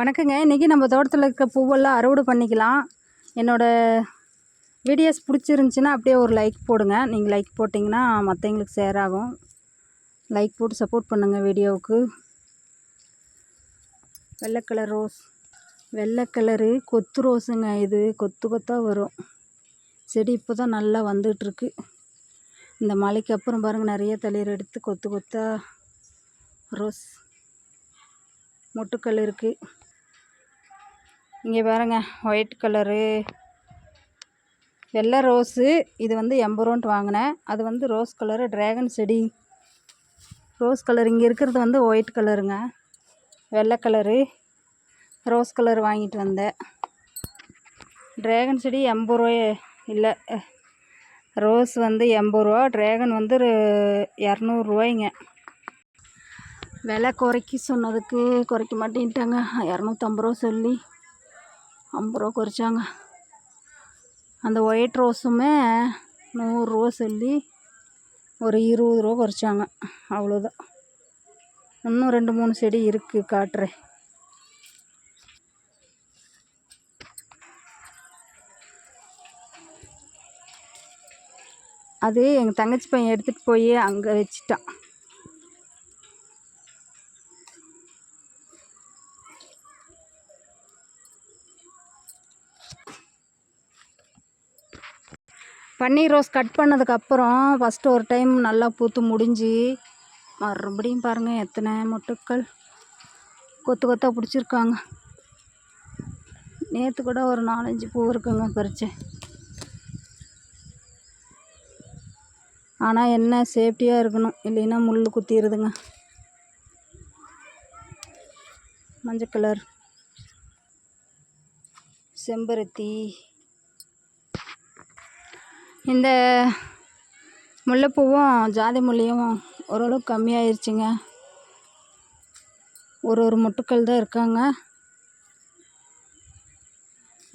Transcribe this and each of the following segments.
வணக்கங்க. இன்றைக்கி நம்ம தோட்டத்தில் இருக்க பூவெல்லாம் அறுவடை பண்ணிக்கலாம். என்னோடய வீடியோஸ் பிடிச்சிருந்துச்சின்னா அப்படியே ஒரு லைக் போடுங்க. நீங்கள் லைக் போட்டிங்கன்னா மற்றவங்களுக்கு ஷேர் ஆகும். லைக் போட்டு சப்போர்ட் பண்ணுங்கள் வீடியோவுக்கு வெள்ளை கலர் ரோஸ் வெள்ளை கலரு கொத்து ரோஸுங்க இது. கொத்து கொத்தாக வரும். செடி இப்போ தான் நல்லா வந்துட்டுருக்கு. இந்த மழைக்கு அப்புறம் பாருங்கள் நிறைய தளிர் எடுத்து கொத்து கொத்தாக ரோஸ் மொட்டுக்கள் இருக்குது இங்கே பாருங்க ஒயிட் கலரு வெள்ளை ரோஸு இது வந்து எண்பது ரூபான்ட்டு வாங்கினேன். அது வந்து ரோஸ் கலரு ட்ராகன் செடி. ரோஸ் கலர் இங்கே இருக்கிறது வந்து ஒயிட் கலருங்க வெள்ளை கலரு ரோஸ் கலர் வாங்கிட்டு வந்தேன். ட்ராகன் செடி எண்பது ரூபாய் இல்லை ரோஸ் வந்து எண்பது ரூபா ட்ராகன் வந்து இரநூறுவாய்ங்க விலை குறைக்க சொன்னதுக்கு குறைக்க மாட்டேன்ட்டாங்க. இரநூத்தம்பது ரூபா சொல்லி. ஐம்பது ரூபா குறைச்சாங்க. அந்த ஒயிட் ரோஸுமே நூறுரூவா சொல்லி ஒரு இருபது ரூபா குறைச்சாங்க. அவ்வளோதான் இன்னும் ரெண்டு மூணு செடி இருக்குது காட்டுறேன். அது எங்கள் தங்கச்சி பையன் எடுத்துகிட்டு போய் அங்கே வச்சிட்டான். பன்னீர் ரோஸ் கட் பண்ணதுக்கப்புறம் ஃபஸ்ட்டு ஒரு டைம் நல்லா பூத்து முடிஞ்சு மறுபடியும் பாருங்கள் எத்தனை மொட்டுக்கள் கொத்து கொத்தாக பிடிச்சிருக்காங்க. நேற்று கூட ஒரு நாலஞ்சு பூ இருக்குங்க பறிச்சேன் ஆனால் என்ன சேஃப்டியாக இருக்கணும் இல்லைன்னா முள் குத்திடுதுங்க மஞ்சள் கலர் செம்பருத்தி. இந்த முல்லைப்பூவும் ஜாதி முல்லையும் ஓரளவுக்கு கம்மியாயிருச்சுங்க. ஒரு ஒரு மொட்டுக்கள் தான் இருக்காங்க.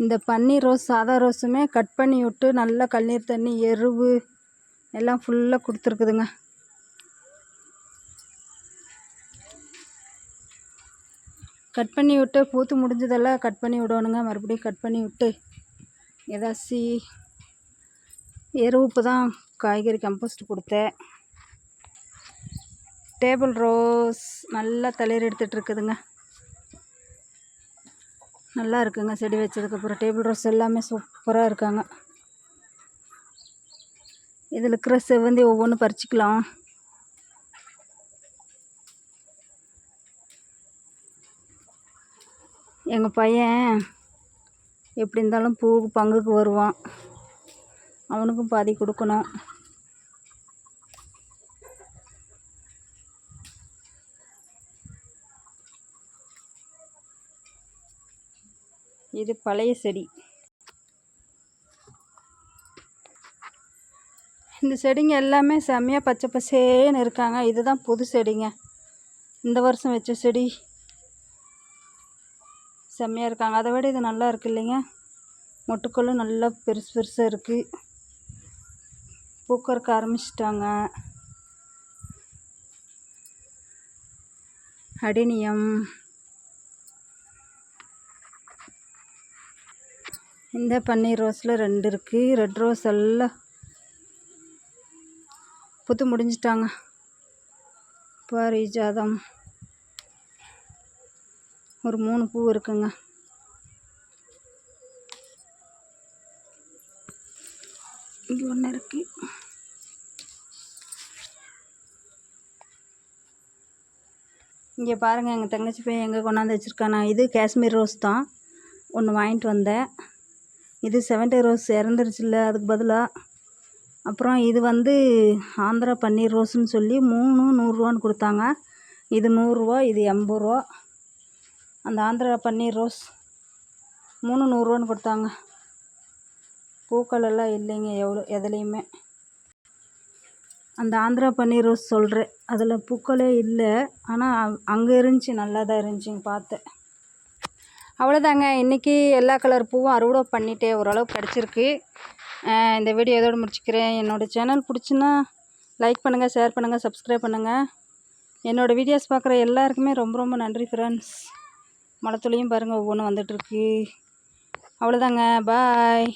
இந்த பன்னீர் ரோஸ் சாதா ரோஸுமே கட் பண்ணி விட்டு நல்லா கண்ணீர் தண்ணி எருவு எல்லாம் ஃபுல்லாக கொடுத்துருக்குதுங்க. கட் பண்ணி விட்டு பூத்து முடிஞ்சதெல்லாம் கட் பண்ணி விடணுங்க. மறுபடியும் கட் பண்ணி விட்டு எதாச்சி எருவு தான் காய்கறி கம்போஸ்ட் கொடுத்தேன். டேபிள் ரோஸ் நல்லா தலையர் எடுத்துகிட்டு இருக்குதுங்க நல்லா இருக்குங்க செடி வச்சதுக்கப்புறம் டேபிள் ரோஸ் எல்லாமே சூப்பராக இருக்காங்க. இதில் இருக்கிற செவ்வந்தி ஒவ்வொன்றும் பறிச்சிக்கலாம். எங்கள் பையன் எப்படி இருந்தாலும் பூ பங்குக்கு வருவான். அவனுக்கும் பாதி கொடுக்கணும். இது பழைய செடி. இந்த செடிங்க எல்லாமே செம்மையாக பச்சை பசேன்னு இருக்காங்க. இதுதான் புது செடிங்க. இந்த வருஷம் வச்ச செடி. செம்மையாக இருக்காங்க. அதை விட இது நல்லா இருக்கு இல்லைங்க? மொட்டுக்களும் நல்லா பெருசு பெருசாக இருக்குது பூக்கறக்க ஆரம்பிச்சிட்டாங்க. அடினியம். இந்த பன்னீர் ரோஸில் ரெண்டு இருக்குது ரெட் ரோஸ் எல்லாம் புத்து முடிஞ்சிட்டாங்க. பாரிஜாதம். ஒரு மூணு பூ இருக்குங்க. இங்கே ஒன்று இருக்குது இங்கே பாருங்கள் எங்கள் தங்கச்சி போய் எங்கே கொண்டாந்து வச்சுருக்கானா. இது காஷ்மீர் ரோஸ் தான். ஒன்று வாங்கிட்டு வந்தேன். இது செவன்ட்டி ரோஸ் இறந்துருச்சுல்ல அதுக்கு பதிலாக அப்புறம் இது வந்து ஆந்திரா பன்னீர் ரோஸுன்னு சொல்லி மூணு நூறுரூவான்னு கொடுத்தாங்க. இது நூறுரூவா இது எண்பது ரூபா. அந்த ஆந்திரா பன்னீர் ரோஸ் மூணு நூறுரூவான்னு கொடுத்தாங்க. பூக்கள் எல்லாம் இல்லைங்க எவ்வளோ எதுலேயுமே. அந்த ஆந்திரா பன்னீர் ரோஸ் சொல்கிறேன் அதில் பூக்களே இல்லை. ஆனால் அங்கே இருந்துச்சு நல்லா தான் இருந்துச்சுங்க பார்த்தேன். அவ்வளோதாங்க இன்றைக்கி எல்லா கலர் பூவும் அறுவடை பண்ணிட்டேன். ஓரளவு கிடச்சிருக்கு. இந்த வீடியோ இதோடு முடிச்சுக்கிறேன். என்னோடய சேனல் பிடிச்சின்னா லைக் பண்ணுங்கள் ஷேர் பண்ணுங்கள் சப்ஸ்கிரைப் பண்ணுங்கள் என்னோடய வீடியோஸ் பார்க்குற எல்லாருக்குமே ரொம்ப ரொம்ப நன்றி ஃப்ரெண்ட்ஸ் மழை பாருங்கள் ஒவ்வொன்றும் வந்துட்டுருக்கு அவ்வளோதாங்க பாய்